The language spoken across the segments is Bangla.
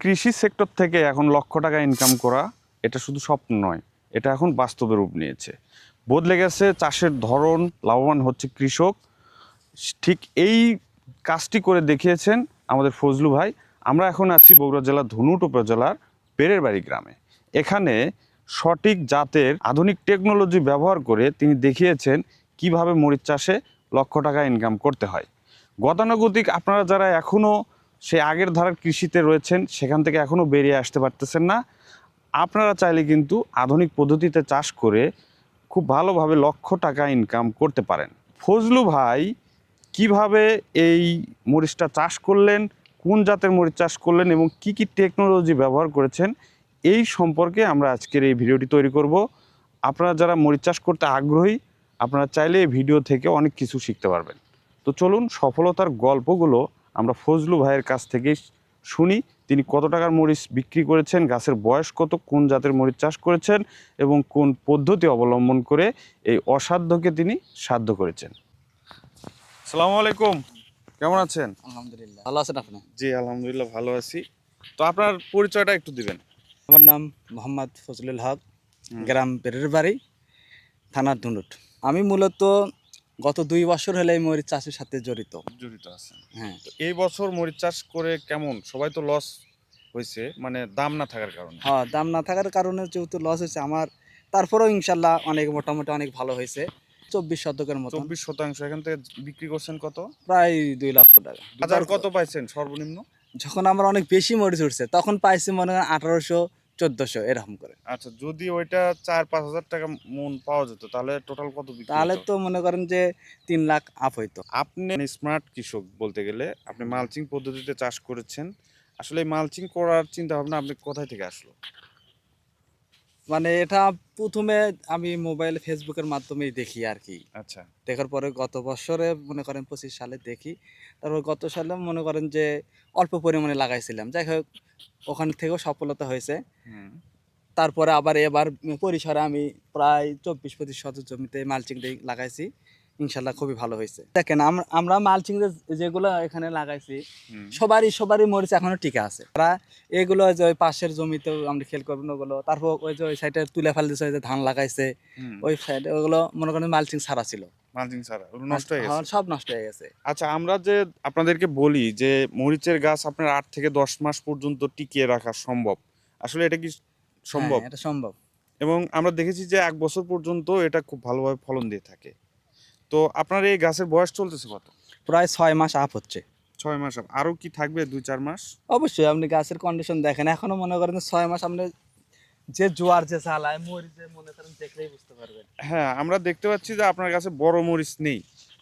কৃষি সেক্টর থেকে এখন লক্ষ টাকা ইনকাম করা, এটা শুধু স্বপ্ন নয়, এটা এখন বাস্তবে রূপ নিয়েছে। বদলে গেছে চাষের ধরন, লাভবান হচ্ছে কৃষক। ঠিক এই কাজটি করে দেখিয়েছেন আমাদের ফজলু ভাই। আমরা এখন আছি বগুড়া জেলার ধনুট উপজেলার পেরের বাড়ি গ্রামে। এখানে সঠিক জাতের আধুনিক টেকনোলজি ব্যবহার করে তিনি দেখিয়েছেন কীভাবে মরিচ চাষে লক্ষ টাকা ইনকাম করতে হয়। গতানুগতিক আপনারা যারা এখনও সে আগের ধারার কৃষিতে রয়েছেন, সেখান থেকে এখনও বেরিয়ে আসতে পারতেছেন না। আপনারা চাইলে কিন্তু আধুনিক পদ্ধতিতে চাষ করে খুব ভালোভাবে লক্ষ টাকা ইনকাম করতে পারেন। ফজলু ভাই, কীভাবে এই মরিচটা চাষ করলেন, কোন জাতের মরিচ চাষ করলেন এবং কি কি টেকনোলজি ব্যবহার করেছেন, এই সম্পর্কে আমরা আজকের এই ভিডিওটি তৈরি করব। আপনারা যারা মরিচ চাষ করতে আগ্রহী, আপনারা চাইলে এই ভিডিও থেকে অনেক কিছু শিখতে পারবেন। তো চলুন সফলতার গল্পগুলো আমরা ফজলু ভাইয়ের কাছ থেকে শুনি তিনি কত টাকার মরিচ বিক্রি করেছেন গাছের বয়স কত কোন জাতের মরিচ চাষ করেছেন এবং কোন পদ্ধতি অবলম্বন করে এই অসাধ্যকে তিনি সাধ্য করেছেন। সালামু আলাইকুম কেমন আছেন? আলহামদুলিল্লাহ। ভালো আছেন আপনি? জি আলহামদুলিল্লাহ ভালো আছি। তো আপনার পরিচয়টা একটু দিবেন। আমার নাম মোহাম্মদ ফজলুল হক গ্রাম পেরের বাড়ি থানার ধুনুট। আমি মূলত গত দুই বছর হলে এই মরিচ চাষের সাথে জড়িত। জড়িত আছে। হ্যাঁ। তো এই বছর মরিচ চাষ করে কেমন? সবাই তো লস হয়েছে মানে দাম না থাকার কারণে। হ্যাঁ দাম না থাকার কারণে যেহেতু লস হয়েছে আমার তারপরেও ইনশাল্লাহ অনেক মোটামুটি অনেক ভালো হয়েছে চব্বিশ শতকের মতো চব্বিশ শতাংশ এখান থেকে বিক্রি করছেন কত? প্রায় দুই লক্ষ টাকা। বাজার কত পাইছেন সর্বনিম্ন? যখন আমার অনেক বেশি মরিচ উঠছে তখন পাইছি মনে করেন আঠারোশো চোদ্দশো এরকম করে। আচ্ছা যদি ওইটা চার পাঁচ হাজার টাকা মন পাওয়া যেত তাহলে টোটাল কত তাহলে তো মনে করেন যে তিন লাখ আপ হইতো। আপনি স্মার্ট কৃষক বলতে গেলে আপনি মালচিং পদ্ধতিতে চাষ করেছেন। আসলে মালচিং করার চিন্তা ভাবনা আপনি কোথায় থেকে আসলো? মানে এটা প্রথমে আমি মোবাইল ফেসবুকের মাধ্যমেই দেখি আর কি। আচ্ছা। দেখার পরে গত বছরে মনে করেন পঁচিশ সালে দেখি। তারপর গত সালে মনে করেন যে অল্প পরিমাণে লাগাইছিলাম। যাই হোক ওখান থেকেও সফলতা হয়েছে। তারপরে আবার এবার পরিসরে আমি প্রায় চব্বিশ পঁচিশ শত জমিতে মালচিং দিয়ে লাগাইছি। ইনশাল্লাহ খুবই ভালো হয়েছে। দেখেন আমরা মালচিং যেগুলো এখানে লাগাইছি সবারই সবারই মরিচ এখনও টিকে আছে। তারা এগুলো যে ওই পাশের জমিতেও আমরা খেল করব ওগুলো তারপর ওই যে ওই সাইডে তুলে ফেল দিয়েছে যে ধান লাগাইছে ওই সাইডে ওগুলো মনে করেন মালচিং ছাড়া ছিল। মালচিং ছাড়া নষ্ট হয়ে গেছে। হ্যাঁ, সব নষ্ট হয়ে গেছে। আচ্ছা আমরা যে আপনাদেরকে বলি যে মরিচের গাছ আপনার আট থেকে দশ মাস পর্যন্ত টিকিয়ে রাখা সম্ভব আসলে এটা কি সম্ভব হ্যাঁ, এটা সম্ভব। এবং আমরা দেখেছি যে এক বছর পর্যন্ত এটা খুব ভালোভাবে ফলন দিয়ে থাকে। তো আপনার এই গাছের বয়স চলতেছে কত? প্রায় ছয় মাস আপ হচ্ছে। ছয় মাস আপ আরও কি থাকবে দুই চার মাস? অবশ্যই আপনি গাছের কন্ডিশন দেখেন। এখনও মনে করেন ছয় মাস আপনি যে জোয়ার যে চালায় মরিচ যে মনে করেন দেখলেই বুঝতে পারবেন। হ্যাঁ আমরা দেখতে পাচ্ছি যে আপনার কাছে বড় মরিচ নেই।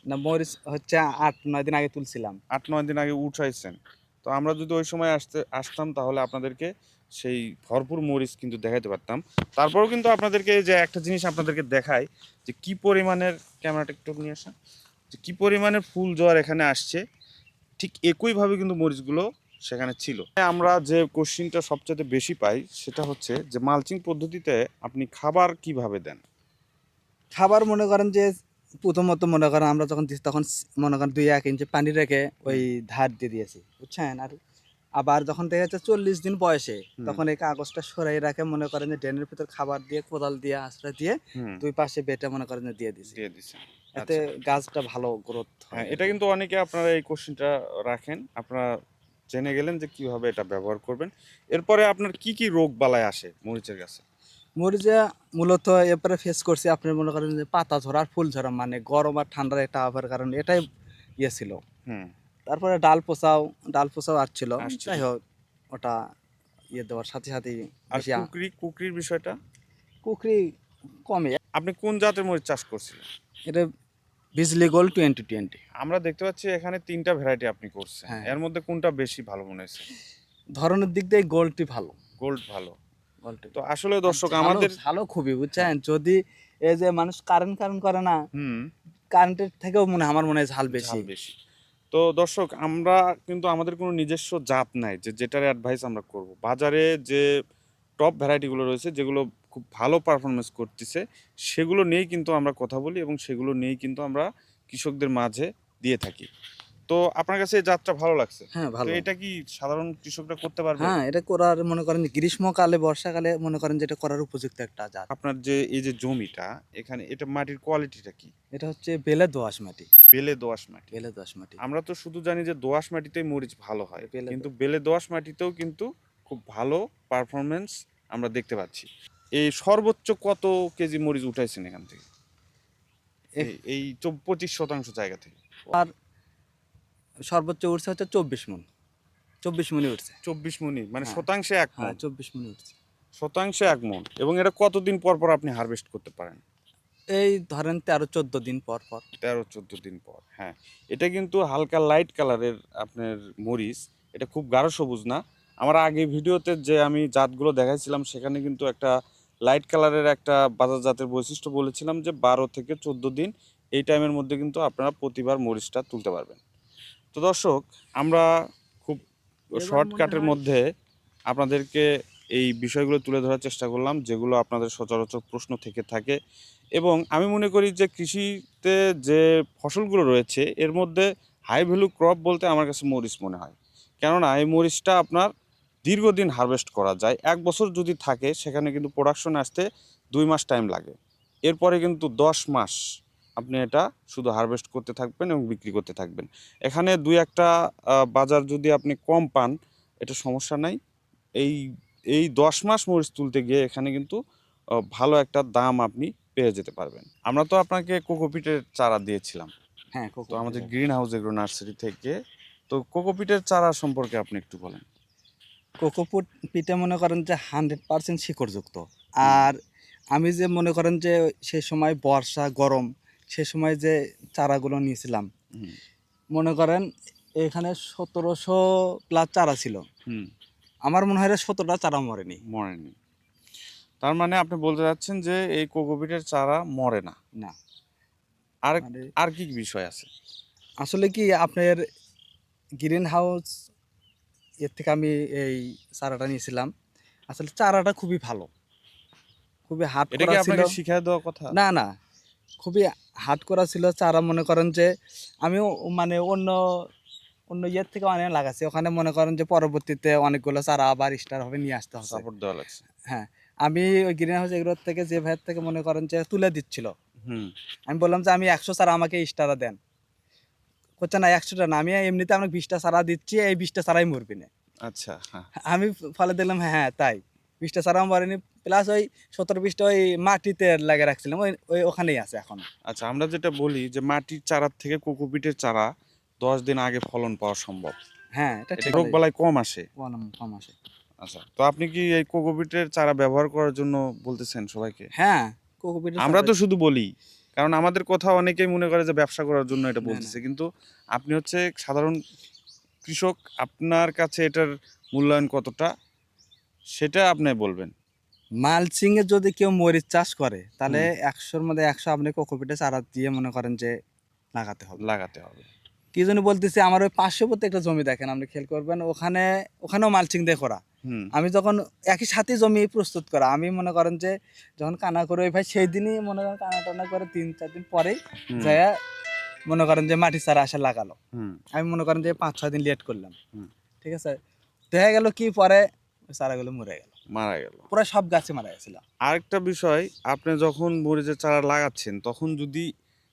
না মরিচ হচ্ছে আট নয় দিন আগে তুলছিলাম। আট নয় দিন আগে উঠাইছেন। তো আমরা যদি ওই সময় আসতে, আসতাম তাহলে আপনাদেরকে সেই ভরপুর মরিচ কিন্তু দেখাতে পারতাম। তারপরেও কিন্তু আপনাদেরকে যে একটা জিনিস আপনাদেরকে দেখাই, যে কি পরিমাণের, ক্যামেরাটা একটু নিয়ে আসা যে কী পরিমাণের ফুল জোয়ার এখানে আসছে, ঠিক একইভাবে কিন্তু মরিচগুলো সেখানে ছিল। আমরা যে কোশ্চিনটা সবচেয়ে বেশি পাই সেটা হচ্ছে যে মালচিং পদ্ধতিতে আপনি খাবার কীভাবে দেন? খাবার মনে করেন যে প্রথমত মনে করেন আমরা যখন দিচ্ছি তখন মনে করেন দুই এক ইঞ্চি পানি রেখে ওই ধার দিয়ে দিয়েছি বুঝছেন? আর আবার যখন দেখা যাচ্ছে চল্লিশ দিন বয়সে তখন এই কাগজটা সরাই রাখে মনে করেন যে ড্রেনের ভিতর খাবার দিয়ে কোদাল দিয়ে আশ্রয় দিয়ে দুই পাশে বেটে মনে করেন যে দিয়ে দিছি। দিয়ে দিচ্ছেন এতে গাছটা ভালো গ্রোথ হ্যাঁ এটা কিন্তু অনেকে আপনারা এই কোশ্চেনটা রাখেন। আপনারা জেনে গেলেন যে কীভাবে এটা ব্যবহার করবেন। এরপরে আপনার কি কি রোগ বালায় আসে মরিচের গাছে? মরিচে মূলত এরপরে ফেস করছি আপনি মনে করেন যে পাতা ঝরা আর ফুল ঝরা মানে গরম আর ঠান্ডার একটা আবহাওয়ার কারণে এটাই ইয়ে ছিল। হুম। তারপরে ডাল পোচাও ডাল পোচাও আসছিল। যাই হোক ওটা ইয়ে দেওয়ার সাথে সাথে কুকরি কুকরির বিষয়টা? কুকরি কমে। আপনি কোন জাতের মরিচ চাষ করছিলেন? এটা বিজলি গোল টোয়েন্টি টোয়েন্টি। আমরা দেখতে পাচ্ছি এখানে তিনটা ভ্যারাইটি আপনি করছেন। হ্যাঁ। এর মধ্যে কোনটা বেশি ভালো মনে হয়েছে? ধরনের দিক দিয়ে গোলটি ভালো। গোল্ড ভালো। তো আসলে দর্শক আমাদের ভালো খুবই বুঝছেন? যদি এই যে মানুষ কারেন্ট কারেন্ট করে না হুম। কারেন্টের থেকেও মনে আমার মনে হয় ঝাল বেশি। বেশি। তো দর্শক আমরা কিন্তু আমাদের কোনো নিজস্ব জাত নাই যে যেটার অ্যাডভাইস আমরা করব। বাজারে যে টপ ভ্যারাইটিগুলো রয়েছে যেগুলো খুব ভালো পারফরমেন্স করতেছে সেগুলো নিয়েই কিন্তু আমরা কথা বলি এবং সেগুলো নিয়েই কিন্তু আমরা কৃষকদের মাঝে দিয়ে থাকি। তো আপনার কাছে যাত্রা ভালো লাগছে? হ্যাঁ ভালো। এটা কি সাধারণ কৃষকরা করতে পারবে? হ্যাঁ এটা করার মনে করেন যে গ্রীষ্মকালে বর্ষাকালে মনে করেন যে এটা করার উপযুক্ত একটা জাত। আপনার যে এই যে জমিটা এখানে এটা মাটির কোয়ালিটিটা কি? এটা হচ্ছে বেলে দোআঁশ মাটি। বেলে দোআঁশ মাটি। বেলে দোআঁশ মাটি। আমরা তো শুধু জানি যে দোআঁশ মাটিতেই মরিচ ভালো হয় কিন্তু বেলে দোআঁশ মাটিতেও কিন্তু খুব ভালো পারফরমেন্স আমরা দেখতে পাচ্ছি। এই সর্বোচ্চ কত কেজি মরিচ উঠাইছেন এখান থেকে? এই- এই চব- পঁচিশ শতাংশ জায়গা থেকে। আর সর্বোচ্চ উঠছে হচ্ছে চব্বিশ মন। চব্বিশ মনে উঠছে। চব্বিশ মনি মানে হ্যাঁ। শতাংশে এক হ্যাঁ চব্বিশ মনে উঠছে। শতাংশে এক মন। এবং এটা কতদিন পর পর আপনি হারভেস্ট করতে পারেন? এই ধরেন তেরো চোদ্দ দিন পর পর। তেরো চোদ্দ দিন পর হ্যাঁ। এটা কিন্তু হালকা লাইট কালারের আপনার মরিচ। এটা খুব গাঢ় সবুজ না। আমার আগে ভিডিওতে যে আমি জাতগুলো দেখাইছিলাম সেখানে কিন্তু একটা লাইট কালারের একটা বাজার জাতের বৈশিষ্ট্য বলেছিলাম যে বারো থেকে চোদ্দ দিন এই টাইমের মধ্যে কিন্তু আপনারা প্রতিবার মরিচটা তুলতে পারবেন। তো দর্শক আমরা খুব শর্টকাটের মধ্যে আপনাদেরকে এই বিষয়গুলো তুলে ধরার চেষ্টা করলাম যেগুলো আপনাদের সচরাচর প্রশ্ন থেকে থাকে। এবং আমি মনে করি যে কৃষিতে যে ফসলগুলো রয়েছে এর মধ্যে হাই ভ্যালু ক্রপ বলতে আমার কাছে মরিচ মনে হয়। কেননা এই মরিচটা আপনার দীর্ঘদিন হারভেস্ট করা যায়। এক বছর যদি থাকে সেখানে কিন্তু প্রোডাকশন আসতে দুই মাস টাইম লাগে। এরপরে কিন্তু দশ মাস আপনি এটা শুধু হারভেস্ট করতে থাকবেন এবং বিক্রি করতে থাকবেন। এখানে দুই একটা বাজার যদি আপনি কম পান এটা সমস্যা নাই। এই এই দশ মাস মরিচ তুলতে গিয়ে এখানে কিন্তু ভালো একটা দাম আপনি পেয়ে যেতে পারবেন। আমরা তো আপনাকে কোকোপিটের চারা দিয়েছিলাম। হ্যাঁ তো আমাদের গ্রিন হাউস এগ্রো নার্সারি থেকে তো কোকোপিটের চারা সম্পর্কে আপনি একটু বলেন। কোকোপুট পিঠে মনে করেন যে হান্ড্রেড পার্সেন্ট শিকড়যুক্ত। আর আমি যে মনে করেন যে সে সময় বর্ষা গরম সে সময় যে চারাগুলো নিয়েছিলাম। মনে করেন এখানে সতেরোশো প্লাস চারা ছিল। আমার মনে হয় সতেরোটা চারা মরেনি। মরেনি। তার মানে আপনি বলতে চাচ্ছেন যে এই কোকোপিটের চারা মরে না? না। আর মানে আর কি বিষয় আছে? আসলে কি আপনার গ্রিন হাউস এর থেকে আমি এই চারাটা নিয়েছিলাম। আসলে চারাটা খুবই ভালো। খুবই হাট করা কি ছিল। আপনাকে দেওয়া কথা? না না। খুবই হাট করা ছিল। চারা মনে করেন যে আমিও মানে অন্য অন্য ইয়ের থেকে অনেক লাগাচ্ছি। ওখানে মনে করেন যে পরবর্তীতে অনেকগুলো চারা আবার স্টার হবে নিয়ে আসতে হবে। সাপোর্ট দেওয়া লাগছে। হ্যাঁ আমি ওই গ্রিন হাউস এগুলোর থেকে যে ভাইয়ের থেকে মনে করেন যে তুলে দিচ্ছিল। হুম। আমি বললাম যে আমি একশো চারা আমাকে স্টারা দেন। করছে না একশোটা না। আমি এমনিতে আপনাকে বিশটা চারা দিচ্ছি এই বিশটা চারাই মরবি না। আচ্ছা হ্যাঁ। আমি ফলে দেখলাম হ্যাঁ হ্যাঁ তাই। বিশটা চারা মরেনি প্লাস ওই সতেরো বিশটা ওই মাটিতে লাগে রাখছিলাম ওই ওই ওখানেই আছে এখন। আচ্ছা আমরা যেটা বলি যে মাটির চারার থেকে কোকোপিটের চারা দশ দিন আগে ফলন পাওয়া সম্ভব। হ্যাঁ এটা রোগ বালাই কম আসে। কম কম আসে। আচ্ছা তো আপনি কি এই কোকোপিটের চারা ব্যবহার করার জন্য বলতেছেন সবাইকে? হ্যাঁ কোকোপিটের আমরা তো শুধু বলি কারণ আমাদের কথা অনেকেই মনে করে যে ব্যবসা করার জন্য এটা বলতেছে কিন্তু আপনি হচ্ছে সাধারণ কৃষক আপনার কাছে এটার মূল্যায়ন কতটা? সেটা আপনি বলবেন। মালচিং এ যদি কেউ মরিচ চাষ করে তাহলে একশোর মধ্যে একশো আপনি কোকোপিটে চারা দিয়ে মনে করেন যে লাগাতে হবে। লাগাতে হবে। কি জন্য বলতেছি আমার ওই পাঁচশো প্রতি একটা জমি দেখেন আপনি খেয়াল করবেন ওখানে ওখানেও মালচিং দিয়ে করা। আমি যখন একই সাথে জমি প্রস্তুত করা আমি মনে করেন যে যখন কানা করে ওই ভাই সেই দিনই মনে করেন কানা টানা করে তিন চার দিন পরেই যায় মনে করেন যে মাটি চারা আসা লাগালো। আমি মনে করেন যে পাঁচ ছয় দিন লেট করলাম। ঠিক আছে? দেখা গেল কি পরে চারাগুলো মরে গেল। মারা গেল। পুরো সব গাছে মারা গেছিল। আরেকটা বিষয় আপনি যখন মরিচের চারা লাগাচ্ছেন তখন যদি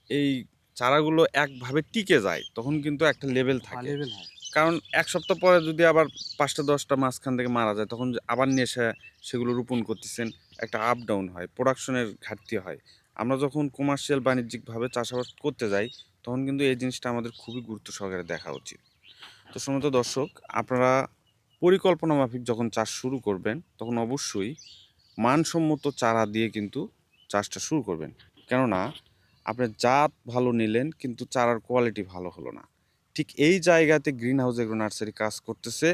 এই চারাগুলো একভাবে টিকে যায় তখন কিন্তু একটা লেভেল থাকে। লেভেল হয়। কারণ এক সপ্তাহ পরে যদি আবার পাঁচটা দশটা মাঝখান থেকে মারা যায় তখন আবার নিয়ে এসে সেগুলো রোপণ করতেছেন একটা আপ ডাউন হয় প্রোডাকশনের ঘাটতি হয়। আমরা যখন কমার্শিয়াল বাণিজ্যিকভাবে চাষাবাদ করতে যাই তখন কিন্তু এই জিনিসটা আমাদের খুবই গুরুত্ব সহকারে দেখা উচিত। তো সমস্ত দর্শক আপনারা পরিকল্পনা মাফিক যখন চাষ শুরু করবেন, তখন অবশ্যই মানসম্মত চারা দিয়ে কিন্তু চাষটা শুরু করবেন। কেননা আপনি জাত ভালো নিলেন, কিন্তু চারার কোয়ালিটি ভালো হলো না। ঠিক এই জায়গাতে গ্রিন হাউস এগ্রো নার্সারি কাজ করতেছে,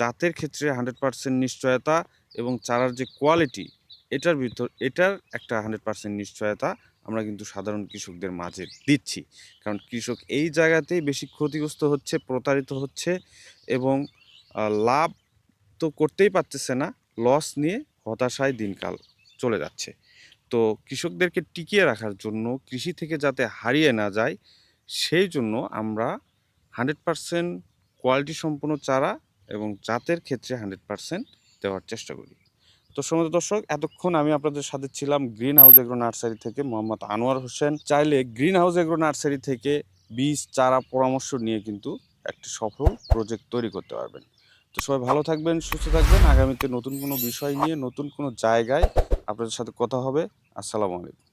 জাতের ক্ষেত্রে হান্ড্রেড পার্সেন্ট নিশ্চয়তা এবং চারার যে কোয়ালিটি এটার ভিতর, এটার একটা হান্ড্রেড পার্সেন্ট নিশ্চয়তা আমরা কিন্তু সাধারণ কৃষকদের মাঝে দিচ্ছি। কারণ কৃষক এই জায়গাতেই বেশি ক্ষতিগ্রস্ত হচ্ছে, প্রতারিত হচ্ছে এবং লাভ তো করতেই পারতেছে না লস নিয়ে হতাশায় দিনকাল চলে যাচ্ছে। তো কৃষকদেরকে টিকিয়ে রাখার জন্য, কৃষি থেকে যাতে হারিয়ে না যায়, সেই জন্য আমরা হান্ড্রেড পারসেন্ট কোয়ালিটি সম্পন্ন চারা এবং জাতের ক্ষেত্রে হান্ড্রেড পারসেন্ট দেওয়ার চেষ্টা করি। তো সময় দর্শক, এতক্ষণ আমি আপনাদের সাথে ছিলাম গ্রিন হাউস এগ্রো নার্সারি থেকে মোহাম্মদ আনোয়ার হোসেন। চাইলে গ্রিন হাউস এগ্রো নার্সারি থেকে বীজ, চারা পরামর্শ নিয়ে কিন্তু একটি সফল প্রজেক্ট তৈরি করতে পারবেন। তো সবাই ভালো থাকবেন, সুস্থ থাকবেন। আগামীতে নতুন কোনো বিষয় নিয়ে, নতুন কোনো জায়গায় আপনাদের সাথে কথা হবে। আসসালামু আলাইকুম।